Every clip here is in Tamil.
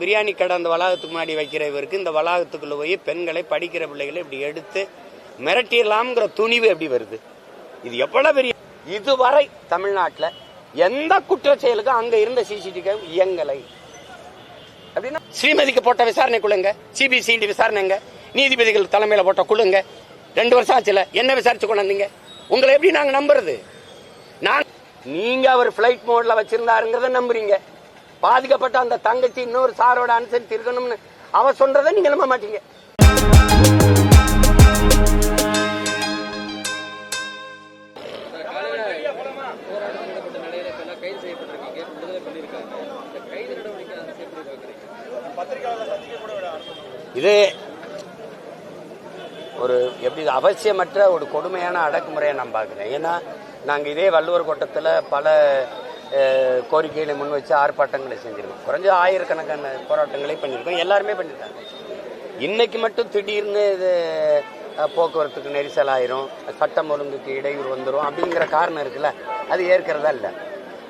பிரியாணி கடை அந்த வளாகத்துக்கு முன்னாடி வைக்கிற இவருக்கு இந்த வளாகத்துக்குள்ள போய் பெண்களை படிக்கிற பிள்ளைகளை இப்படி எடுத்து மிரட்டிடலாம்ங்கிற துணிவு எப்படி வருது? இது எவ்வளவு பெரிய இதுவரை தமிழ்நாட்டில் எந்த குற்ற செயலுக்கும் அங்க இருந்த சிசிடிவி இயங்கலை. அப்படின்னா ஸ்ரீமதிக்கு போட்ட விசாரணை குழுங்க சிபிசிடி விசாரணைங்க. நீதிபதிகள் தலைமையில் போட்ட குழுங்க ரெண்டு வருஷம் ஆச்சுல. என்ன விசாரிச்சு கொண்டாந்தீங்க? உங்களை எப்படி நாங்க நம்புறது? நான் நீங்க அவர் பிளைட் மோட்ல வச்சிருந்தாருங்கிறத நம்புறீங்க. பாதிக்கப்பட்ட அந்த தங்கச்சி இன்னொரு சாரோட அனுசரித்து இருக்கணும்னு அவ சொல்றதை நீங்க நம்ப மாட்டீங்க. இது ஒரு எப்படி அவசியமற்ற ஒரு கொடுமையான அடக்குமுறையை நான் பார்க்குறேன். ஏன்னா நாங்கள் இதே வள்ளுவர் கோட்டத்தில் பல கோரிக்கைகளை முன் வச்சு ஆர்ப்பாட்டங்களை செஞ்சிருக்கோம். குறைஞ்ச ஆயிரக்கணக்கான போராட்டங்களை பண்ணியிருக்கோம் எல்லாருமே பண்ணியிருக்காங்க இன்னைக்கு மட்டும் திடீர்னு இது போக்குவரத்துக்கு நெரிசல் ஆயிரும். சட்டம் ஒழுங்குக்கு இடையூறு வந்துடும் அப்படிங்கிற காரணம் இருக்குல்ல? அது ஏற்கிறதா இல்லை.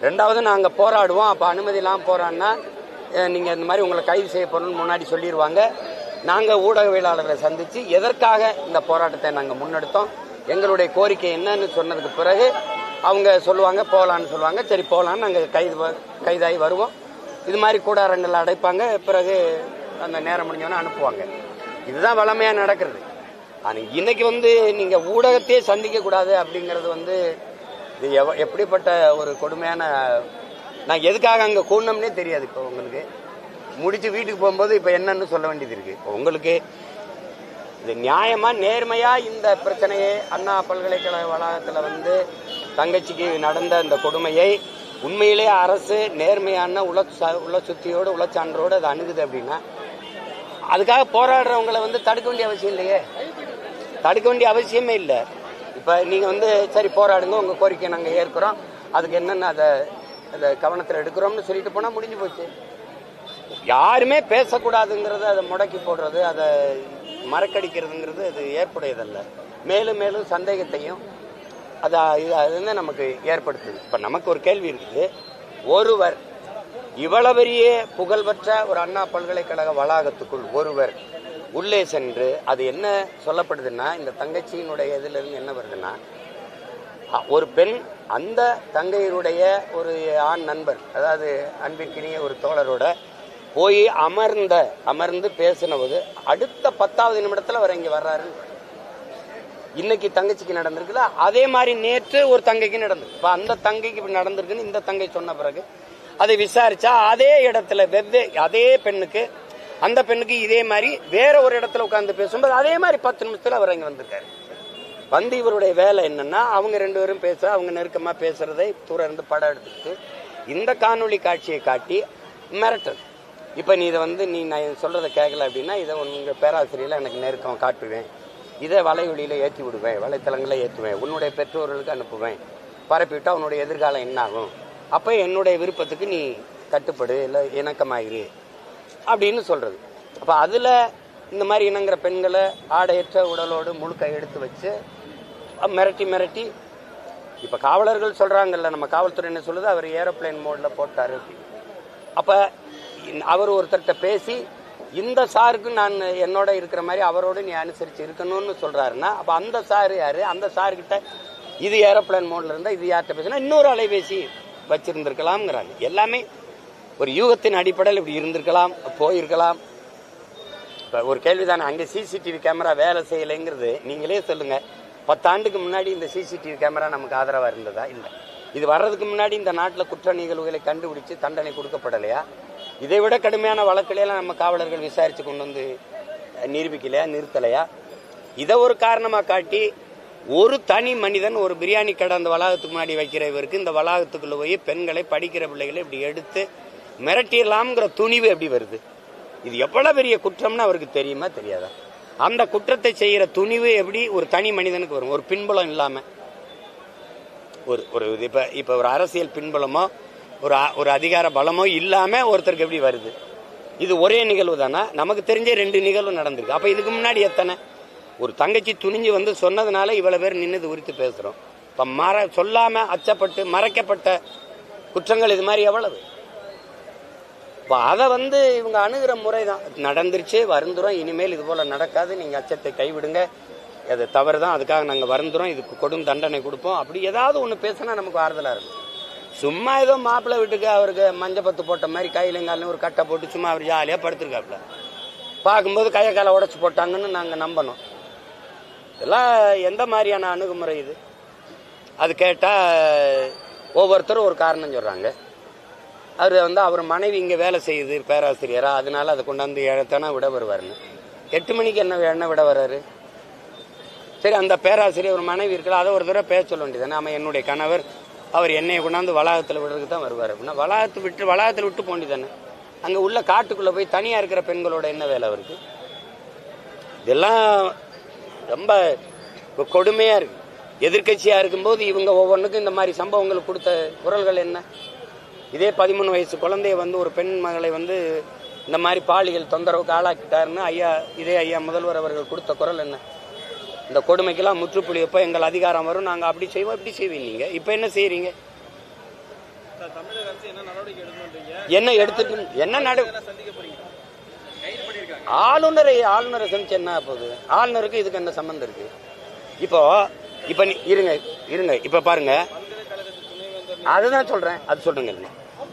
ரெண்டாவது நாங்கள் போராடுவோம். அப்போ அனுமதி இல்லாமல் போராடினா நீங்கள் இந்த மாதிரி உங்களை கைது செய்ய போறோம்னு முன்னாடி சொல்லிடுவாங்க நாங்கள் ஊடகவியலாளரை சந்தித்து எதற்காக இந்த போராட்டத்தை நாங்கள் முன்னெடுத்தோம்? எங்களுடைய கோரிக்கை என்னன்னு சொன்னதுக்கு பிறகு அவங்க சொல்லுவாங்க போகலான்னு சொல்லுவாங்க. சரி போகலான்னு நாங்கள் கைது கைதாகி வருவோம். இது மாதிரி கூடாரங்கள் அடைப்பாங்க. பிறகு அந்த நேரம் முடிஞ்சோன்னே அனுப்புவாங்க. இதுதான் வளமையாக நடக்கிறது. ஆனால் இன்னைக்கு வந்து நீங்கள் ஊடகத்தையே சந்திக்கக்கூடாது அப்படிங்கிறது வந்து இது எவ எப்படிப்பட்ட ஒரு கொடுமையான நான் எதுக்காக அங்கே கூடணும்னே தெரியாது இப்போ உங்களுக்கு. முடித்து வீட்டுக்கு போகும்போது இப்போ என்னன்னு சொல்ல வேண்டியது இருக்குது இப்போ உங்களுக்கு இது நியாயமாக நேர்மையாக இந்த பிரச்சனையை அண்ணா பல்கலைக்கழக வளாகத்தில் வந்து தங்கச்சிக்கு நடந்த இந்த கொடுமையை உண்மையிலே அரசு நேர்மையான உள்ள உள்ள சுத்தியோடு உளச்சான்றோடு அதை அணுகுது அப்படின்னா அதுக்காக போராடுறவங்களை வந்து தடுக்க வேண்டிய அவசியம் இல்லையே? தடுக்க வேண்டிய அவசியமே இல்லை. இப்போ நீங்கள் வந்து சரி போராடுங்க உங்கள் கோரிக்கையை நாங்கள் ஏற்கிறோம். அதுக்கு என்னென்ன அதை அதை கவனத்தில் எடுக்கிறோம்னு சொல்லிட்டு போனால் முடிஞ்சு போச்சு. யாருமே பேசக்கூடாதுங்கிறத அதை முடக்கி போடுறது அதை மறக்கடிக்கிறதுங்கிறது அது ஏற்புடையதல்ல. மேலும் மேலும் சந்தேகத்தையும் அது இது அது வந்து நமக்கு ஏற்படுத்துது. இப்போ நமக்கு ஒரு கேள்வி இருக்குது. ஒருவர் இவ்வளவு பெரிய புகழ்பெற்ற ஒரு அண்ணா பல்கலைக்கழக வளாகத்துக்குள் ஒருவர் உள்ளே சென்று அது என்ன சொல்லப்படுதுன்னா இந்த தங்கச்சியினுடைய இதிலிருந்து என்ன வருதுன்னா ஒரு பெண் அந்த தங்கையருடைய ஒரு ஆண் நண்பர் அதாவது அன்பிற்கினிய ஒரு தோழரோட போய் அமர்ந்த அமர்ந்து பேசினபோது அடுத்த பத்தாவது நிமிடத்தில் அவர் இங்கே வர்றாருன்னு இன்னைக்கு தங்கச்சிக்கு நடந்திருக்குல்ல அதே மாதிரி நேற்று ஒரு தங்கைக்கு நடந்தது இப்ப அந்த தங்கைக்கு இப்படி நடந்திருக்குன்னு இந்த தங்கை சொன்ன பிறகு அதை விசாரிச்சா அதே இடத்துல வெவ்வே அதே பெண்ணுக்கு அந்த பெண்ணுக்கு இதே மாதிரி வேற ஒரு இடத்துல உட்காந்து பேசும்போது அதே மாதிரி பத்து நிமிஷத்துல அவர் இங்கே வந்திருக்காரு. வந்து இவருடைய வேலை என்னன்னா அவங்க ரெண்டு பேரும் பேச அவங்க நெருக்கமா பேசுறதை தூரம் இருந்து படம் எடுத்துட்டு இந்த காணொளி காட்சியை காட்டி மிரட்டல். இப்ப நீ இதை வந்து நீ நான் சொல்றதை கேட்கல அப்படின்னா இதை உங்க பேராசிரியர்ல எனக்கு நெருக்கம் காட்டுவேன். இதை வலைவெளியில ஏற்றி விடுவேன் வலைத்தளங்களில் ஏற்றுவேன் உன்னுடைய பெற்றோர்களுக்கு அனுப்புவேன். பரப்பிவிட்டால் உன்னுடைய எதிர்காலம் என்னாகும்? அப்போ என்னுடைய விருப்பத்துக்கு நீ கட்டுப்படு இல்லை இணக்கமாயிரு அப்படின்னு சொல்கிறது அப்போ அதில் இந்த மாதிரி இணங்குற பெண்களை ஆடையற்ற உடலோடு முழுக்க எடுத்து வச்சு மிரட்டி மிரட்டி இப்போ காவலர்கள் சொல்கிறாங்கல்ல நம்ம காவல்துறை என்ன சொல்லுது? அவர் ஏரோப்ளேன் மோடில் போட்டாரு. அப்படின்னு. அப்ப அவர் ஒருத்தர்கிட்ட பேசி இந்த சாருக்கு நான் என்னோட இருக்கிற மாதிரி அவரோட நீ அனுசரித்து இருக்கணும்னு சொல்கிறாருன்னா அப்போ அந்த சார் யார்? அந்த சாருக்கிட்ட இது ஏரோப்ளேன் மோட்ல இருந்தால் இது யார்கிட்ட பேசினா இன்னொரு அலைபேசி வச்சிருந்திருக்கலாம்ங்கிறாங்க. எல்லாமே ஒரு யூகத்தின் அடிப்படையில் இப்படி இருந்திருக்கலாம் போயிருக்கலாம். இப்போ ஒரு கேள்விதானே அங்கே சிசிடிவி கேமரா வேலை செய்யலைங்கிறது நீங்களே சொல்லுங்கள் பத்தாண்டுக்கு முன்னாடி இந்த சிசிடிவி கேமரா நமக்கு ஆதரவாக இருந்ததா? இல்லை. இது வர்றதுக்கு முன்னாடி இந்த நாட்டில் குற்ற நிகழ்வுகளை கண்டுபிடிச்சு தண்டனை கொடுக்கப்படலையா? இதை விட கடுமையான வழக்குலையெல்லாம் நம்ம காவலர்கள் விசாரித்து கொண்டு வந்து நிரூபிக்கலையா நிறுத்தலையா? இதை ஒரு காரணமாக காட்டி ஒரு தனி மனிதன் ஒரு பிரியாணி கடை அந்த வளாகத்துக்கு முன்னாடி வைக்கிற இவருக்கு இந்த வளாகத்துக்குள்ள போய் பெண்களை படிக்கிற பிள்ளைகளை இப்படி எடுத்து மிரட்டிடலாம்ங்கிற துணிவு எப்படி வருது? இது எவ்வளோ பெரிய குற்றம்னு அவருக்கு தெரியுமா தெரியாதா? அந்த குற்றத்தை செய்கிற துணிவு எப்படி ஒரு தனி மனிதனுக்கு வரும்? ஒரு பின்புலம் இல்லாமல் ஒரு ஒரு இது இப்போ ஒரு அரசியல் பின்புலமோ ஒரு ஒரு அதிகார பலமோ இல்லாம ஒருத்தருக்கு எப்படி வருது? இது ஒரே நிகழ்வு தானா? நமக்கு தெரிஞ்ச ரெண்டு நிகழ்வு நடந்திருக்கு. அப்ப இதுக்கு முன்னாடி எத்தனை? ஒரு தங்கச்சி துணிஞ்சு வந்து சொன்னதுனால இவ்வளவு பேர் நின்றுது உரித்து பேசுறோம். இப்ப மற சொல்லாம அச்சப்பட்டு மறைக்கப்பட்ட குற்றங்கள் இது மாதிரி எவ்வளவு? இப்போ அதை வந்து இவங்க அணுகிற முறை தான் நடந்துருச்சு வருந்துரும் இனிமேல் இது போல நடக்காது. நீங்க அச்சத்தை கைவிடுங்க. அது தவறு தான் அதுக்காக நாங்கள் வருந்துறோம். இதுக்கு கொடும் தண்டனை கொடுப்போம். அப்படி ஏதாவது ஒன்று பேசினா நமக்கு ஆறுதலாக இருக்கும். சும்மா ஏதோ மாப்பிள்ளை வீட்டுக்கு அவருக்கு மஞ்சள் பத்து போட்ட மாதிரி கையிலங்காலும் ஒரு கட்டை போட்டு சும்மா அவர் ஜாலியாக படுத்திருக்காப்புல. பார்க்கும்போது கையை காலை உடச்சி போட்டாங்கன்னு நாங்கள் நம்பணும். இதெல்லாம் எந்த மாதிரியான அணுகுமுறை இது? அது கேட்டால் ஒவ்வொருத்தரும் ஒரு காரணம் சொல்கிறாங்க அவர் வந்து அவர் மனைவி இங்கே வேலை செய்யுது பேராசிரியரா அதனால அதை கொண்டாந்து ஏழத்தானா விட வருவாருன்னு. எட்டு மணிக்கு என்ன என்ன விட வர்றாரு? சரி அந்த பேராசிரியர் ஒரு மனைவி இருக்கல அதை ஒரு தடவை பேச சொல்ல வேண்டியது நம்ம என்னுடைய கணவர் அவர் என்னையை கொண்டாந்து வளாகத்தில் விடுறதுக்கு தான் வருவார். அப்படின்னா வளாகத்தை விட்டு வளாகத்தில் விட்டு போண்டி தானே. அங்கே உள்ள காட்டுக்குள்ளே போய் தனியாக இருக்கிற பெண்களோட என்ன வேலை அவருக்கு? இதெல்லாம் ரொம்ப கொடுமையாக இருக்கு. எதிர்க்கட்சியாக இருக்கும்போது இவங்க ஒவ்வொன்றுக்கும் இந்த மாதிரி சம்பவங்கள் கொடுத்த குரல்கள் என்ன? இதே பதிமூணு வயசு குழந்தைய வந்து ஒரு பெண் மகளை வந்து இந்த மாதிரி பாலியல் தொந்தரவுக்கு ஆளாக்கிட்டாருன்னு ஐயா இதே ஐயா முதல்வர் அவர்கள் கொடுத்த குரல் என்ன? இந்த கொடுமைக்கெல்லாம் முற்றுப்புள்ளி எப்போ எங்கள் அதிகாரம் வரும். நாங்கள் அப்படி செய்வோம் இப்படி செய்வீங்க நீங்கள் இப்போ என்ன செய்கிறீங்க என்ன எடுத்துட்டு என்ன நடு ஆளுநரை ஆளுநரை சந்திச்சு என்ன போகுது? ஆளுநருக்கு இதுக்கு என்ன சம்மந்தம் இருக்கு? இப்போ இப்போ நீ இருங்க இருங்க. இப்போ பாருங்க. அதுதான் சொல்றேன். அது சொல்லுங்க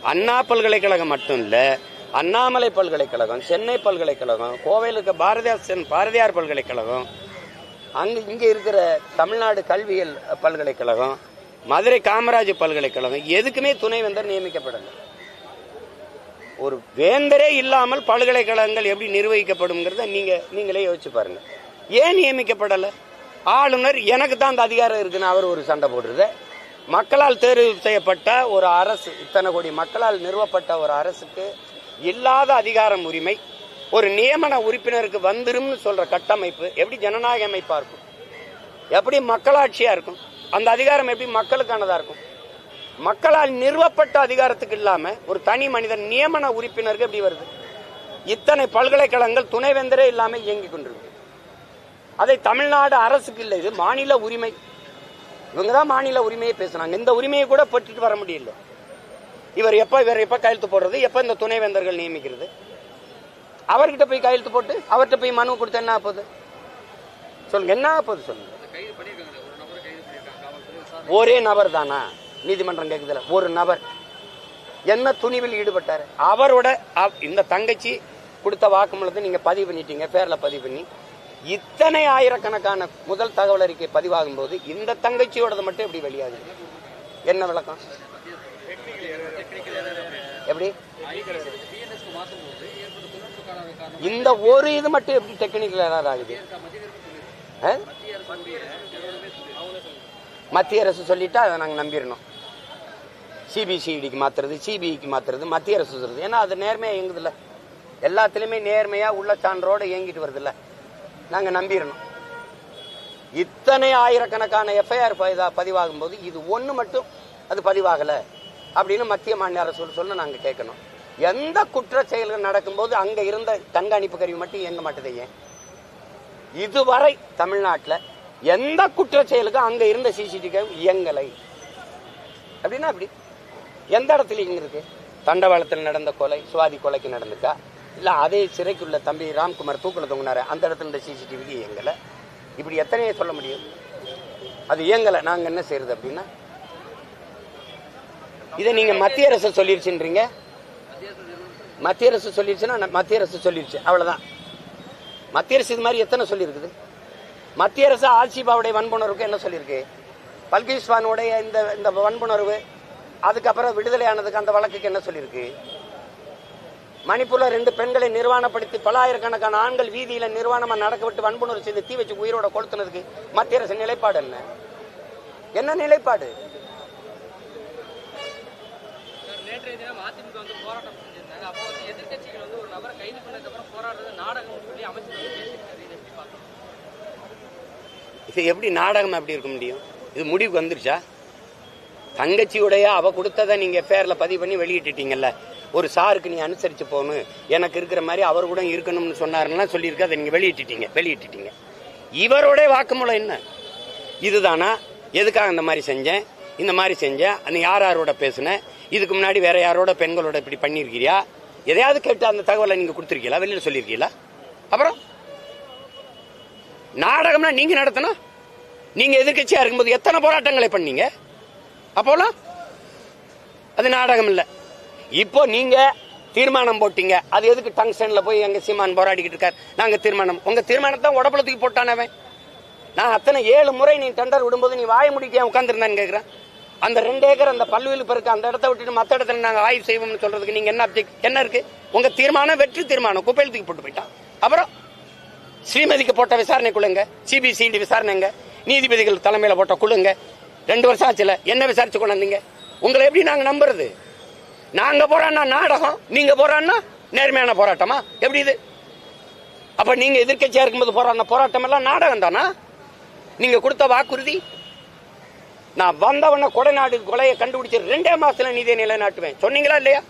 அண்ணா பல்கலைக்கழகம் மட்டும் இல்லை அண்ணாமலை பல்கலைக்கழகம் சென்னை பல்கலைக்கழகம் கோவையில் இருக்க பாரதியார் சென்- பாரதியார் பல்கலைக்கழகம் அங்கே இங்கே இருக்கிற தமிழ்நாடு கல்வியல் பல்கலைக்கழகம் மதுரை காமராஜ் பல்கலைக்கழகம் எதுக்குமே துணைவேந்தர் நியமிக்கப்படலை. ஒரு வேந்தரே இல்லாமல் பல்கலைக்கழகங்கள் எப்படி நிர்வகிக்கப்படுங்கிறத நீங்கள் நீங்களே யோசிச்சு பாருங்கள் ஏன் நியமிக்கப்படலை? ஆளுநர் எனக்கு தான் அந்த அதிகாரம் இருக்குன்னு அவர் ஒரு சண்டை போடுறது. மக்களால் தேர்வு செய்யப்பட்ட ஒரு அரசு இத்தனை கோடி மக்களால் நிறுவப்பட்ட ஒரு அரசுக்கு இல்லாத அதிகாரம் உரிமை. ஒரு நியமன உறுப்பினருக்கு வந்துரும்னு சொல்ற கட்டமைப்பு எப்படி ஜனநாயக அமைப்பா இருக்கும்? எப்படி மக்களாட்சியா இருக்கும்? அந்த அதிகாரம் எப்படி மக்களுக்கானதா இருக்கும்? மக்களால் நிறுவப்பட்ட அதிகாரத்துக்கு இல்லாம ஒரு தனி மனிதன் நியமன உறுப்பினருக்கு எப்படி வருது? இத்தனை பல்கலைக்கழகங்கள் துணைவேந்தரே இல்லாம இயங்கிக் கொண்டிருக்கு. அதை தமிழ்நாடு அரசுக்கு இல்லை இது மாநில உரிமை. இவங்க தான் மாநில உரிமையை பேசுனாங்க இந்த உரிமையை கூட பெற்றுட்டு வர முடியல. இவர் எப்ப இவர் எப்ப கையெழுத்து போடுறது? எப்ப இந்த துணைவேந்தர்கள் நியமிக்கிறது? அவர்கிட்ட போய் கையெழுத்து போட்டு அவர்கிட்ட போய் மனு கொடுத்து என்ன போகுது சொல்லுங்க என்ன ஆகப் போகுது சொல்லுங்க ஒரு நபரை தானா நீதிமன்றம் கேக்குதுல ஒரு நபர் என்ன துணிவில் ஈடுபட்டாரு அவரோட அவ- இந்த தங்கச்சி கொடுத்த வாக்குமூலத்தை நீங்க பதிவு பண்ணிட்டீங்க பேர்ல பதிவு பண்ணி இத்தனை ஆயிரக்கணக்கான முதல் தகவல் அறிக்கை பதிவாகும் போது இந்த தங்கச்சியோடது மட்டும் எப்படி வெளியாகுது என்ன விளக்கம் எப்படி இந்த ஒரு இது மட்டும் எப்படி டெக்னிக்கல் எரர் ஆகுது மத்திய அரசு சொல்லிட்டா அதை நாங்கள் நம்பிடணும். சிபிசிடிக்கு மாத்துறது சிபிஐக்கு மாத்துறது மத்திய அரசு சொல்றது. ஏன்னா அது நேர்மையா இயங்குதுல்ல. எல்லாத்துலேயுமே நேர்மையா உள்ள சான்றோட இயங்கிட்டு வருதுல்ல. நாங்கள் நம்பிடணும். இத்தனை ஆயிரக்கணக்கான எஃப்ஐஆர் பதிவாகும் போது இது ஒன்று மட்டும் அது பதிவாகலை அப்படின்னு மத்திய மாநில அரசு சொல்ல நாங்கள் கேட்கணும். எந்த குற்ற செயல்கள் நடக்கும்போது அங்கே இருந்த கண்காணிப்பு கருவி மட்டும் இயங்க மாட்டேது ஏன்? இதுவரை தமிழ்நாட்டில் எந்த குற்ற செயலுக்கும் அங்கே இருந்த சிசிடிவி இயங்கலை. அப்படின்னா அப்படி. எந்த இடத்துல இங்க இருக்கு தண்டவாளத்தில் நடந்த கொலை சுவாதி கொலைக்கு நடந்துக்கா இல்லை அதே சிறைக்குள்ள தம்பி ராம்குமார் தூக்கில் தொங்கினாரு அந்த இடத்துல இருந்த சிசிடிவிக்கு இயங்கலை? இப்படி எத்தனையே சொல்ல முடியும். அது இயங்கலை. நாங்கள் என்ன செய்யறது அப்படின்னா? இதை நீங்க மத்திய அரசு சொல்லிருச்சுன்றீங்க. மத்திய அரசு சொல்லிடுச்சுன்னா மத்திய அரசு சொல்லிருச்சு. அவ்வளோதான் மத்திய அரசு இது மாதிரி எத்தனை சொல்லியிருக்குது? மத்திய அரசு ஆல்சிபாவுடைய வன்புணர்வுக்கு என்ன சொல்லியிருக்கு? பல்கிஸ்வானுடைய இந்த இந்த வன்புணர்வு அதுக்கப்புறம் விடுதலை ஆனதுக்கு அந்த வழக்குக்கு என்ன சொல்லியிருக்கு? மணிப்பூரில் ரெண்டு பெண்களை நிர்வாணப்படுத்தி பல்லாயிரக்கணக்கான ஆண்கள் வீதியில் நிர்வாணமாக நடக்க விட்டு வன்புணர்வு செய்து தீ வச்சு உயிரோட கொளுத்துனதுக்கு மத்திய அரசு நிலைப்பாடு என்ன? என்ன நிலைப்பாடு? நேற்றைய தினம் அதிமுக வந்து போராட்டம் அப்போ வந்து எதிர்கட்சிகள் வந்து ஒரு நபரை கைது பண்ணதுக்கப்புறம் போராடுறது நாடகம் சொல்லி அமைச்சர் வந்து பேசியிருக்காரு. இதை எப்படி பார்க்கணும்? இது எப்படி நாடகம் அப்படி இருக்க முடியும்? இது முடிவுக்கு வந்துருச்சா? தங்கச்சியுடைய அவ கொடுத்ததை நீங்க பேர்ல பதிவு பண்ணி வெளியிட்டுட்டீங்கல்ல. ஒரு சாருக்கு நீ அனுசரிச்சு போகணும் எனக்கு இருக்கிற மாதிரி அவர் கூட இருக்கணும்னு சொன்னாருன்னா சொல்லியிருக்க அதை நீங்க வெளியிட்டுட்டீங்க வெளியிட்டுட்டீங்க. இவருடைய வாக்குமூலம் என்ன? இதுதானா? எதுக்காக இந்த மாதிரி செஞ்சேன்? இந்த மாதிரி செஞ்சேன். அந்த யார் யாரோட பேசினேன் இதுக்கு முன்னாடி வேற யாரோட பெண்களோட இப்படி பண்ணியிருக்கிறியா? எதையாவது கேட்டு அந்த தகவலை நீங்க கொடுத்துருக்கீங்களா? வெளியில சொல்லியிருக்கீங்களா? அப்புறம்? நாடகம்னா நீங்க நடத்தணும். நீங்க எதிர்கட்சியா இருக்கும்போது எத்தனை போராட்டங்களை பண்ணீங்க? அப்போலாம் அது நாடகம் இல்லை. இப்போ நீங்க தீர்மானம் போட்டீங்க. அது எதுக்கு டங்ஸ்டன்ல போய் எங்க சீமான் போராடிக்கிட்டு இருக்கார்? நாங்க தீர்மானம். உங்க தீர்மானத்தை உடம்புல தூக்கி போட்டானவன் நான் அத்தனை ஏழு முறை நீ டெண்டர் விடும்போது நீ வாய முடிக்க உட்காந்துருந்தான்னு கேட்குறேன் அந்த ரெண்டு ஏக்கர் அந்த பல்லுவில் பிறகு அந்த இடத்த விட்டுட்டு மற்ற இடத்துல நாங்கள் ஆய்வு செய்வோம்னு சொல்றதுக்கு நீங்க என்ன அப்ஜெக்ட் என்ன இருக்கு? உங்க தீர்மானம் வெற்றி தீர்மானம். குப்பையில் தூக்கி போட்டு போயிட்டான். அப்புறம் ஸ்ரீமதிக்கு போட்ட விசாரணை குழுங்க சிபிசிடி விசாரணைங்க நீதிபதிகள் தலைமையில் போட்ட குழுங்க. ரெண்டு வருஷம் ஆச்சுல என்ன விசாரிச்சு கொண்டாந்தீங்க? உங்களை எப்படி நாங்க நம்புறது? நாங்க போறான்னா நாடகம் நீங்க போறான்னா நேர்மையான போராட்டமா? எப்படி இது? அப்ப நீங்க எதிர்கட்சியா இருக்கும்போது போராடின போராட்டம் எல்லாம் நாடகம் தானா நீங்க கொடுத்த வாக்குறுதி நான் வந்தவன கொடைநாடு கொலையை கண்டுபிடிச்சு ரெண்டே மாசத்துல நீதியை நிலைநாட்டுவேன். சொன்னீங்களா இல்லையா?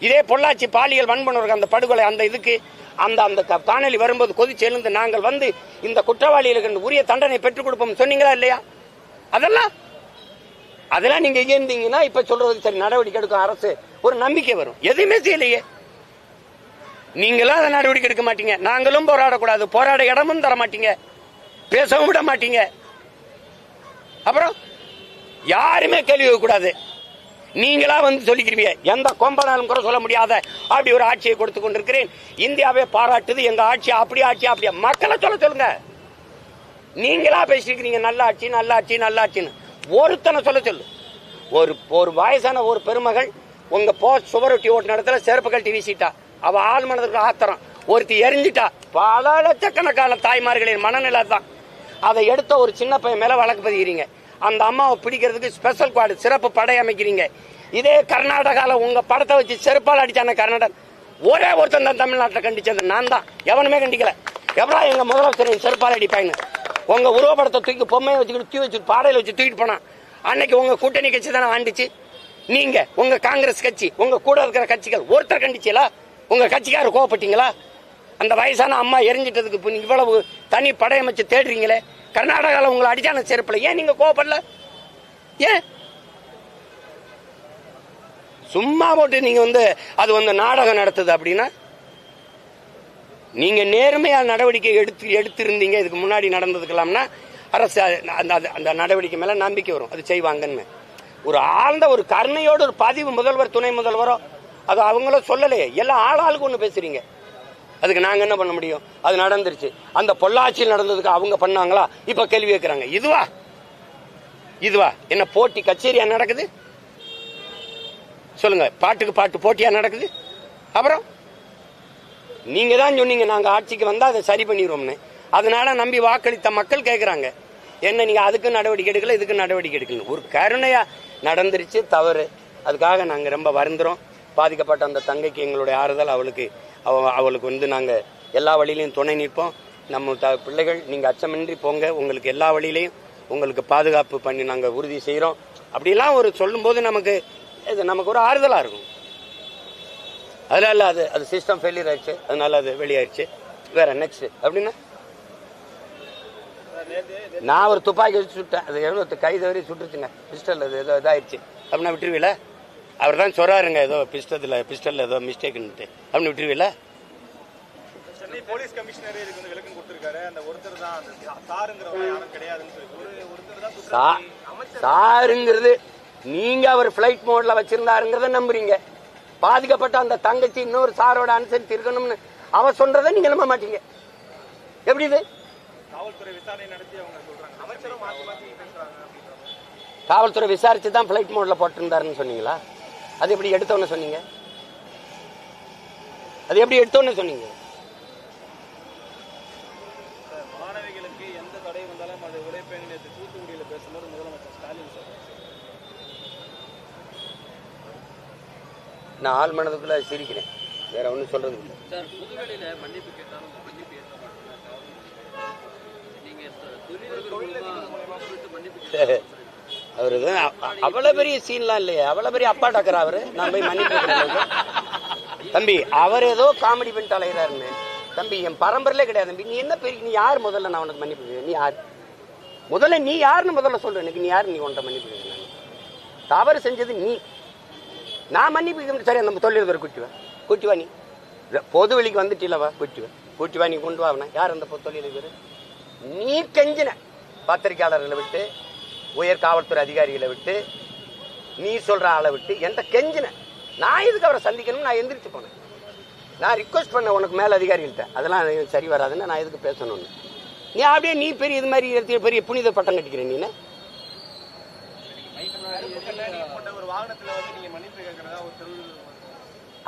இதே பொள்ளாச்சி பாலியல் வன்பனருக்கு அந்த படுகொலை அந்த இதுக்கு அந்த அந்த க- வரும்போது கொதிச்சு எழுந்து நாங்கள் வந்து இந்த குற்றவாளிகளுக்கு உரிய தண்டனை பெற்றுக் கொடுப்போம் சொன்னீங்களா இல்லையா? அதெல்லாம் அதெல்லாம் நீங்க இங்க இருந்தீங்கன்னா இப்ப சொல்றது சரி நடவடிக்கை எடுக்கும் அரசு ஒரு நம்பிக்கை வரும். எதுவுமே செய்யலையே. நீங்களும் அதை நடவடிக்கை எடுக்க மாட்டீங்க. நாங்களும் போராடக்கூடாது. போராட இடமும் தர மாட்டீங்க. பேசவும் விட மாட்டீங்க. அப்புறம்? யாருமே கேள்வி கூடாது நீங்களா வந்து சொல்லிக்கிறீங்க. எந்த கொம்பனாலும் கூட சொல்ல முடியாத அப்படி ஒரு ஆட்சியை கொடுத்து கொண்டிருக்கிறேன். இந்தியாவே பாராட்டுது. எங்க ஆட்சி அப்படி ஆட்சி அப்படியா மக்களை சொல்ல சொல்லுங்க. நீங்களா பேசிக்கிறீங்க நல்ல ஆட்சி நல்ல ஆட்சி நல்ல ஆட்சின்னு. ஒருத்தனை சொல்ல சொல்லு. ஒரு ஒரு வயசான ஒரு பெருமகள் உங்க போ சுவரொட்டி ஓட்டு இடத்துல செருப்பு கழட்டி வீசிட்டா. அவ ஆள் மனதுக்கு ஆத்திரம். ஒருத்தி எரிஞ்சிட்டா. பல லட்சக்கணக்கான தாய்மார்களின் மனநிலை தான் அதை எடுத்த ஒரு சின்ன பையன் மேல வழக்கு பதிகிறீங்க. அந்த அம்மாவை பிடிக்கிறதுக்கு ஸ்பெஷல் குவாடு சிறப்பு படை அமைக்கிறீங்க. இதே கர்நாடகாவில் உங்கள் படத்தை வச்சு செருப்பால் அடித்தான கர்நாடகா ஒரே ஒருத்தன் தான் தமிழ்நாட்டில் கண்டிச்சது. நான் தான். எவனுமே கண்டிக்கல. எவ்வளோ எங்கள் முதலமைச்சர் செருப்பால் அடிப்பாங்க உங்கள் உருவப்படத்தை தூக்கி பொம்மையை வச்சுக்கிட்டு தூக்கி வச்சு பாடையில வச்சு தூக்கிட்டு போனான். அன்னைக்கு உங்கள் கூட்டணி கட்சி தானே ஆண்டுச்சு? நீங்கள் உங்கள் காங்கிரஸ் கட்சி உங்கள் கூட இருக்கிற கட்சிகள் ஒருத்தர் கண்டிச்சீங்களா? உங்கள் கட்சிக்காரர் கோவப்பட்டீங்களா? அந்த வயசான அம்மா எரிஞ்சிட்டதுக்கு இவ்வளவு தனி படையமைச்சு தேடுறீங்களே? கர்நாடகாவில் உங்களை அடிச்சான செருப்புல. ஏன் நீங்கள் கோவப்படல? ஏன்? சும்மா போட்டு நீங்க வந்து அது வந்து நாடகம் நடத்துது அப்படின்னா நீங்க நேர்மையா நடவடிக்கை எடுத்து எடுத்திருந்தீங்க இதுக்கு முன்னாடி நடந்ததுக்கலாம்னா அரசு அந்த அந்த- அந்த நடவடிக்கை மேல நம்பிக்கை வரும். அது செய்வாங்கன்னு. ஒரு ஆழ்ந்த ஒரு கருணையோட ஒரு பதிவு முதல்வர் துணை முதல்வரோ அது அவங்களும் சொல்லலையே. எல்லாம் ஆளாளுக்கு ஒன்று பேசுறீங்க. அதுக்கு நாங்க என்ன பண்ண முடியும்? அது நடந்துருச்சு. அந்த பொள்ளாச்சியில் நடந்ததுக்கு அவங்க பண்ணாங்களா? இப்ப கேள்வி வைக்கிறாங்க இதுவா? இதுவா? என்ன போட்டி கச்சேரியா நடக்குது? சொல்லுங்க. பாட்டுக்கு பாட்டு போட்டியா நடக்குது? அப்புறம்? நீங்க தான் சொன்னீங்க நாங்க ஆட்சிக்கு வந்தா அதை சரி பண்ணிடுவோம்னு அதனால நம்பி வாக்களித்த மக்கள் கேட்குறாங்க என்ன நீங்க அதுக்கு நடவடிக்கை எடுக்கல இதுக்கு நடவடிக்கை எடுக்கல ஒரு கருணையா நடந்துருச்சு தவறு. அதுக்காக நாங்க ரொம்ப வருந்துறோம். பாதிக்கப்பட்ட அந்த தங்கைக்கு எங்களுடைய ஆறுதல் அவளுக்கு. அவ அவளுக்கு வந்து நாங்கள் எல்லா வழியிலையும் துணை நிற்போம். நம்ம த பிள்ளைகள் நீங்கள் அச்சமின்றி போங்க. உங்களுக்கு எல்லா வழியிலையும் உங்களுக்கு பாதுகாப்பு பண்ணி நாங்கள் உறுதி செய்கிறோம் அப்படிலாம் ஒரு சொல்லும்போது நமக்கு இது நமக்கு ஒரு ஆறுதலாக இருக்கும். அதனால அது அது சிஸ்டம் ஃபெயிலியர் ஆயிடுச்சு. அதனால அது வெளியாயிடுச்சு வேற நெக்ஸ்ட் அப்படின்னா? நான் ஒரு துப்பாக்கி வச்சு சுட்டேன். அது எவ்வளோ கை தவறி சுட்டுருச்சுங்க. பிஸ்டல் அது ஏதோ இதாயிடுச்சு அப்படின்னா விட்டுருவீல? அவர் தான் சொல்றாருங்க ஏதோ பிஸ்டத்தில் பிஸ்டலில் ஏதோ மிஸ்டேக்குன்ட்டு அப்படின்னு விட்டுருவீல சென்னை போலீஸ் கமிஷனரே இதுக்கு வந்து விளக்கம் கொடுத்திருக்காரு. அந்த ஒருத்தர் தான் அந்த சாருங்கிறவங்க யாரும் கிடையாதுன்னு சொல்லி ஒரு ஒருத்தர் தான் சா- சாருங்கிறது நீங்க அவர் ஃபிளைட் மோட்ல வச்சிருந்தாருங்கிறத நம்புறீங்க. பாதிக்கப்பட்ட அந்த தங்கச்சி இன்னொரு சாரோட அனுசரித்து இருக்கணும்னு அவ சொல்றதை நீங்க நம்ப மாட்டீங்க. எப்படி இது? காவல்துறை விசாரணை நடத்தி அவங்க சொல்றாங்க. அமைச்சரும் மாத்தி மாத்தி பேசுறாங்க அப்படின்ற மாதிரி. காவல்துறை விசாரிச்சு தான் ஃபிளைட் மோட்ல போட்டிருந்தாருன்னு சொன்னீங்களா? அது எப்படி எடுத்தோன்னு சொன்னீங்க? அது எப்படி எடுத்தோன்னு சொன்னீங்க? சார், மாணவிகளுக்கு எந்த தடை வந்தாலும் அது உழைப்பேன் நேற்று தூத்துக்குடியில் பேசும்போது முதலமைச்சர் ஸ்டாலின் சார். நான் ஆள் மனதுக்குள்ள சிரிக்கிறேன். வேற ஒன்றும் சொல்றது இல்லை. சார் புதுவெளியில மன்னிப்பு கேட்டாலும் மன்னிப்பு ஏற்க மாட்டேங்கிறாங்க நீங்க மூலமா சொல்லிட்டு மன்னிப்பு அவரு தான் அவ்வளவு பெரிய சீன்லாம் இல்லையே. அவ்வளவு பெரிய அப்பா டாக்கர் அவரு? நான் போய் மன்னிப்பு தம்பி அவர் ஏதோ காமெடி பண்ணிட்டு அலைகிறாருன்னு தம்பி என் பரம்பரையிலே கிடையாது. தம்பி நீ என்ன பெரிய நீ யார் முதல்ல நான் உனக்கு மன்னிப்பு நீ யார்? முதல்ல நீ யாருன்னு முதல்ல சொல்லு. எனக்கு நீ யார்? நீ உன்ட்ட மன்னிப்பு தவறு செஞ்சது நீ. நான் மன்னிப்பு கேட்க சரி அந்த தொழிலதிபர் குட்டிவேன் கூட்டி வா. நீ. பொது வெளிக்கு வந்துட்டீங்களவா கூட்டி குட்டிவா கூட்டி வா நீ கொண்டு வா யார் அந்த தொழிலதிபர் நீ கெஞ்சின பத்திரிக்கையாளர்களை விட்டு உயர் காவல்துறை அதிகாரிகளை விட்டு நீ சொல்ற ஆளை விட்டு எந்த கெஞ்சின. நான் எதுக்கு அவரை சந்திக்கணும் நான் எந்திரிச்சு போனேன். நான் ரிக்வஸ்ட் பண்ண உனக்கு மேல அதிகாரிகள்ட்ட அதெல்லாம் சரி வராதுன்னு நான் எதுக்கு பேசணும்னு. நீ அப்படியே நீ பெரிய இது மாதிரி எடுத்து பெரிய புனித பட்டம் கட்டிக்கிற நீ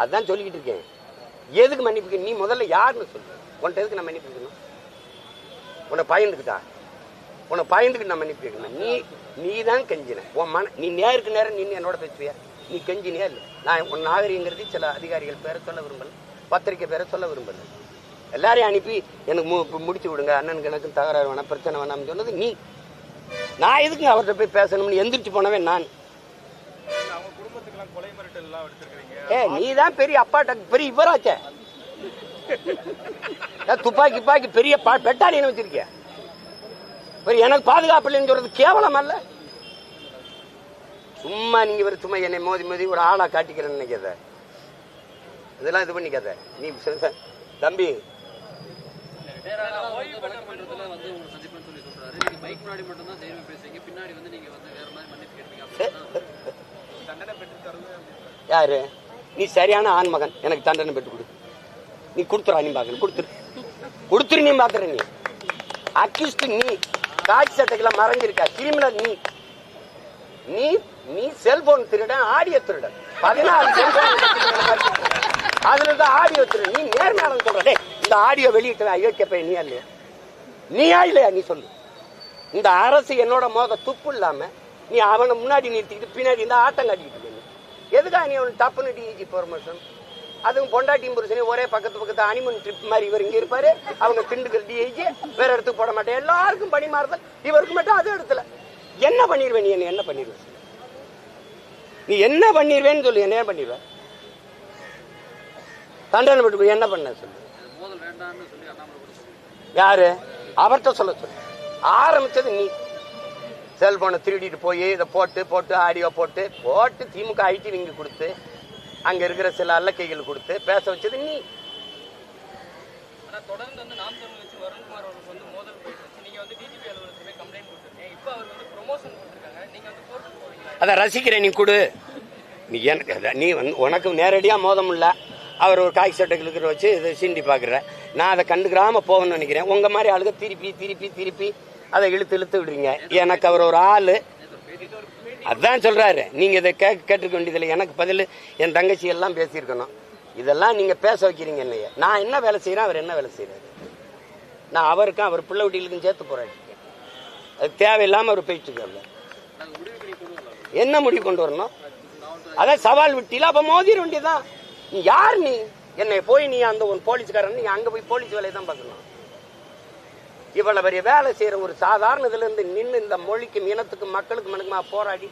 அதான் சொல்லிக்கிட்டு இருக்கேன். எதுக்கு மன்னிப்பு நீ முதல்ல யாருன்னு சொல்லு. உன்கிட்ட எதுக்கு நான் மன்னிப்பு உன்னை பயந்துக்கிட்டா? உன்னை பயந்துக்கிட்டு நான் மன்னிப்பு கேட்கணும். நீ நீ தான் கெஞ்சின. உன் மன நீ நேருக்கு நேரம் நின்று என்னோட பேசுவியா? நீ கெஞ்சினியா இல்லை? நான் உன் நாகரிகங்கிறது சில அதிகாரிகள் பேரை சொல்ல விரும்பல. பத்திரிக்கை பேரை சொல்ல விரும்பல. எல்லாரையும் அனுப்பி எனக்கு மு முடிச்சு விடுங்க. அண்ணனுக்கு எனக்கும் தகராறு வேணாம் பிரச்சனை வேணாம்னு சொன்னது நீ. நான் எதுக்கு அவர்கிட்ட போய் பேசணும்னு எந்திரிச்சு போனவன் நான். ஏ நீ தான் பெரிய அப்பாட்ட பெரிய இவராச்சே. துப்பாக்கி துப்பாக்கி பெரிய பா- பெட்டாலியன் வச்சிருக்கிய? எனக்கு பாதுகாப்பு இல்லைன்னு சொல்றது கேவலம் அல்ல சும்மா நீங்க ஒரு சும்மா என்னை மோதி மோதி ஒரு ஆளா காட்டிக்கிறேன்னு நினைக்காத. இதெல்லாம் இது பண்ணிக்காத. நீ சிறுச- தம்பி. யாரு? நீ சரியான ஆண்மகன் எனக்கு தண்டனை பெற்று கொடு. நீ கொடுத்துரு நீ பாக்கணும் கொடுத்துரு. கொடுத்துரு நீ பாக்குற நீ. அக்யூஸ்ட் நீ காட்சி சட்டத்துல மறைஞ்சிருக்க. கிரிமினல் நீ. நீ நீ செல்போன் திருடன் ஆடியோ திருடன். பதினாறு செல்போன் அதுல இருந்து ஆடியோ திருடன். நீ நேர்மையாளன் சொல்ற. இந்த ஆடியோ வெளியிட்டு அயோக்கிய பையன். நீ இல்லையா? நீயா இல்லையா? நீ சொல்லு. இந்த அரசு என்னோட மோத துப்பு இல்லாம நீ அவனை முன்னாடி நிறுத்திக்கிட்டு பின்னாடி இந்த ஆட்டம் காட்டிக்கிட்டு எதுக்காக நீ. எதுக்கா நீ அவன் தப்புன்னு டிஜி ப்ரொமோஷன் அதுவும் பொண்டாட்டியும் புருஷனையும் ஒரே பக்கத்து பக்கத்து அனிமன் ட்ரிப் மாதிரி இவர் இங்க இருப்பாரு. அவங்க திண்டுக்கிற டிஐஜி வேற இடத்துக்கு போட மாட்டேன். எல்லாருக்கும் பணி மாறுதல். இவருக்கு மட்டும் அது இடத்துல என்ன பண்ணிடுவேன் நீ? என்ன என்ன பண்ணிடுவேன் நீ என்ன பண்ணிடுவேன்னு சொல்லு. என்ன பண்ணிடுவேன் தண்டனை பட்டு என்ன பண்ண சொல்லு? யாரு? அவர்கிட்ட சொல்ல சொல்லு. ஆரம்பிச்சது நீ. செல்போனை திருடிட்டு போய் இதை போட்டு போட்டு ஆடியோ போட்டு போட்டு திமுக ஐடி விங்க கொடுத்து அங்க இருக்கிற சில அல்லக்கைகள் கொடுத்து பேச வச்சது நீ. ஆனா தொடர்ந்து வந்து நாம் தமிழ் கட்சி வருண்குமார் அவர்களுக்கு வந்து மோதல் போயிட்டு இருக்கு. நீங்க வந்து டிஜிபி அலுவலகத்துல போய் கம்ப்ளைண்ட் கொடுத்துருக்கீங்க. இப்போ அவர் வந்து ப்ரொமோஷன் கொடுத்துருக்காங்க. நீங்க வந்து கோர்ட்டுக்கு போவீங்களா அதை ரசிக்கிறேன் நீ கொடு. நீ எனக்கு நீ வந்து உனக்கு நேரடியாக மோதம் இல்லை. அவர் ஒரு காய் சட்டைகள் இருக்கிற வச்சு இதை சீண்டி பார்க்குற நான் அதை கண்டுக்கிறாம போகணும்னு நினைக்கிறேன். உங்க மாதிரி ஆளுங்க திருப்பி திருப்பி திருப்பி அதை இழுத்து இழுத்து விடுறீங்க. எனக்கு அவர் ஒரு ஆளு. அதான் சொல்றாரு. நீங்க இதை கேட்க கேட்டிருக்க வேண்டியதில்லை. எனக்கு பதில் என் தங்கச்சி எல்லாம் பேசியிருக்கணும். இதெல்லாம் நீங்க பேச வைக்கிறீங்க என்னைய நான் என்ன வேலை செய்யறேன் அவர் என்ன வேலை செய்யறாரு நான் அவருக்கும் அவர் பிள்ளை வீட்டிலுக்கும் சேர்த்து போராட்டிருக்கேன் அது தேவையில்லாமல் அவர் போயிட்டு இருக்காரு என்ன முடிவு கொண்டு வரணும்? அதான் சவால் விட்டில அப்ப மோதிர வேண்டியதான் நீ யார் நீ? என்னை போய் நீ அந்த ஒரு போலீஸ்காரன் நீ அங்க போய் போலீஸ் வேலையை தான் பார்க்கணும். இவ்வளவு பெரிய வேலை செய்யற ஒரு சாதாரண இதுல இருந்து நின்று இந்த மொழிக்கும் இனத்துக்கும் மக்களுக்கும் மனுக்குமா போராடி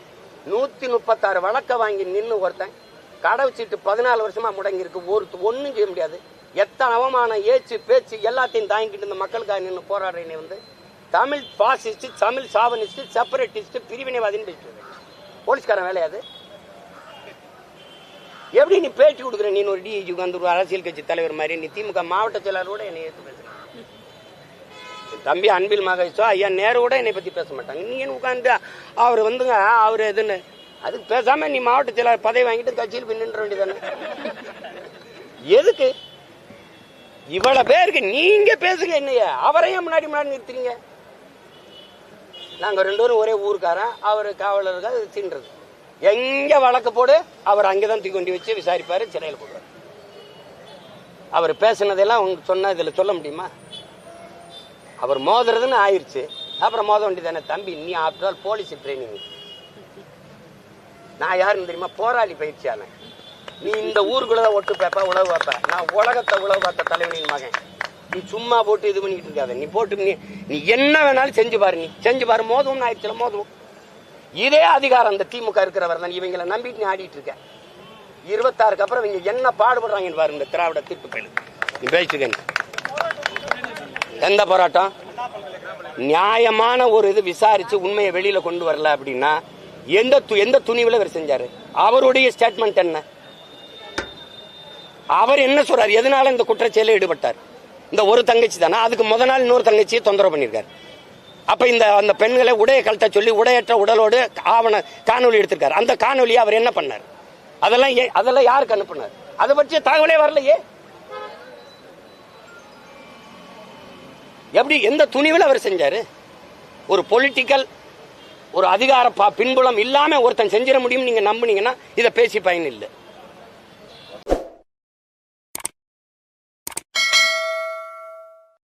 நூத்தி முப்பத்தாறு வழக்க வாங்கி நின்று ஒருத்தன் கடை வச்சுட்டு பதினாலு வருஷமா முடங்கி இருக்கு ஒரு ஒன்றும் செய்ய முடியாது. எத்தனை அவமானம் ஏச்சு பேச்சு எல்லாத்தையும் தாங்கிட்டு இந்த மக்களுக்காக நின்று போராடுறேனே வந்து Tamil fascist Tamil chauvinist separatist பிரிவினைவாதின்னு பேசிட்டு போலீஸ்காரன் வேலையாது எப்படி நீ பேட்டி கொடுக்குற? நீ ஒரு டிஐஜி வந்து ஒரு அரசியல் கட்சி தலைவர் மாதிரி நீ திமுக மாவட்ட செயலாளரோட என்னை ஏற்று பேசுற தம்பி அன்பில் மகேஷோ. ஐயா நேரு கூட என்னை பத்தி பேச மாட்டாங்க. நீங்க உட்காந்து அவர் வந்துங்க அவர் எதுன்னு. அதுக்கு பேசாம நீ மாவட்ட செயலாளர் பதவி வாங்கிட்டு கட்சியில் போய் நின்ற வேண்டியதானே எதுக்கு? இவ்வளவு பேருக்கு நீங்க பேசுங்க என்னைய. அவரையும் முன்னாடி முன்னாடி நிறுத்துறீங்க? நாங்க ரெண்டு பேரும் ஒரே ஊருக்காரன் அவர் காவலர்கள் தின்றது. எங்க வழக்கு போடு அவர் அங்கதான் தூக்கி கொண்டு வச்சு விசாரிப்பாரு சிறையில் போடுவார். அவர் பேசுனதெல்லாம் உங்களுக்கு சொன்ன இதுல சொல்ல முடியுமா? அவர் மோதுறதுன்னு ஆயிடுச்சு அப்புறம் மோத வேண்டியது தானே தம்பி? நீ ஆஃப்டர் ஆல் போலீஸ் ட்ரைனிங் நான் யாருன்னு தெரியுமா? போராளி பயிற்சியாளன். நீ இந்த ஊருக்குள்ள தான் ஒட்டு பேப்ப உழவு பார்ப்ப நான் உலகத்தை உழவு பார்த்த தலைவனின் மகன். நீ சும்மா போட்டு இது பண்ணிக்கிட்டு இருக்காத. நீ போட்டு நீ நீ என்ன வேணாலும் செஞ்சு பாரு நீ. செஞ்சு பாரு மோதும்னு ஆயிடுச்சுல மோதும் இதே அதிகாரம் அந்த திமுக இருக்கிறவர் தான். இவங்களை நம்பிட்டு நீ ஆடிட்டு இருக்க. இருபத்தாறுக்கு அப்புறம் இவங்க என்ன பாடுபடுறாங்கன்னு பாரு இந்த திராவிட தீர்ப்பு பயிலு நீ பேசிட்டு எந்த போராட்டம்? நியாயமான ஒரு இது விசாரிச்சு உண்மையை வெளியில கொண்டு வரல அப்படின்னா எந்த து- எந்த துணிவுல இவர் செஞ்சாரு? அவருடைய ஸ்டேட்மெண்ட் என்ன? அவர் என்ன சொல்றாரு? எதனால இந்த குற்றச்செயலில் ஈடுபட்டார்? இந்த ஒரு தங்கச்சி தானே? அதுக்கு முத நாள் இன்னொரு தங்கச்சியை தொந்தரவு பண்ணியிருக்காரு. அப்ப இந்த அந்த பெண்களை உடைய கழட்ட சொல்லி உடையற்ற உடலோடு ஆவண காணொலி எடுத்திருக்காரு. அந்த காணொலியை அவர் என்ன பண்ணார்? அதெல்லாம் அதெல்லாம் யாருக்கு அனுப்புனார்? அதை பற்றிய தகவலே வரலையே? எப்படி எந்த துணிவில் அவர் செஞ்சாரு? ஒரு பொலிட்டிக்கல் ஒரு அதிகார பின்புலம் இல்லாம ஒருத்தன் செஞ்சிட முடியும் நீங்க நம்புனீங்கன்னா இதை பேசி பயன் இல்லை.